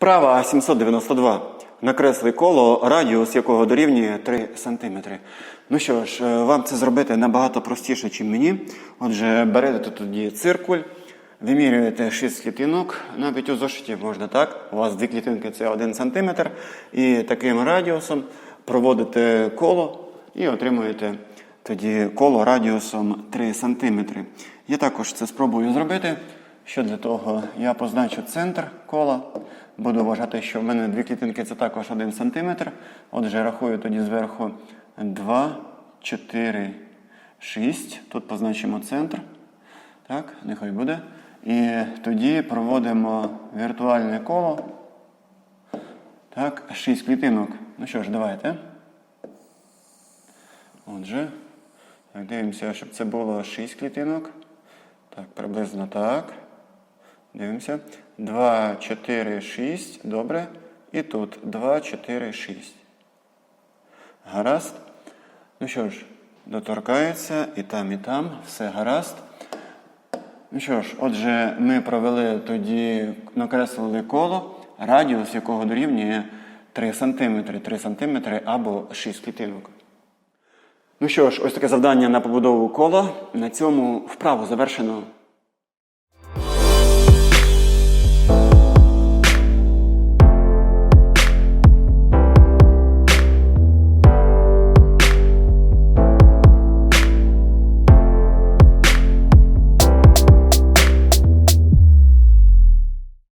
Вправа 792. Накресли коло, радіус якого дорівнює 3 см. Ну що ж, е, вам це зробити набагато простіше, ніж мені. Отже, берете тоді циркуль, вимірюєте 6 клітинок, навіть у зошиті можна так. У вас дві клітинки це 1 см. І таким радіусом проводите коло і отримуєте тоді коло радіусом 3 см. Я також це спробую зробити. Що для того? Я позначу центр кола. Буду вважати, що в мене дві клітинки це також 1 см. Отже, рахую тоді зверху 2, 4, 6. Тут позначимо центр. Так, нехай буде. І тоді проводимо віртуальне коло. Так, 6 клітинок. Ну що ж, давайте. Отже, так, дивимося, щоб це було 6 клітинок. Так, приблизно так. Дивимося. 2, 4, 6. Добре. І тут 2, 4, 6. Гаразд. Ну що ж, доторкається і там, і там. Все гаразд. Ну що ж, отже, ми провели тоді, накреслили коло, радіус якого дорівнює 3 см, 3 см або 6 клітинок. Ну що ж, ось таке завдання на побудову кола. На цьому вправу завершено.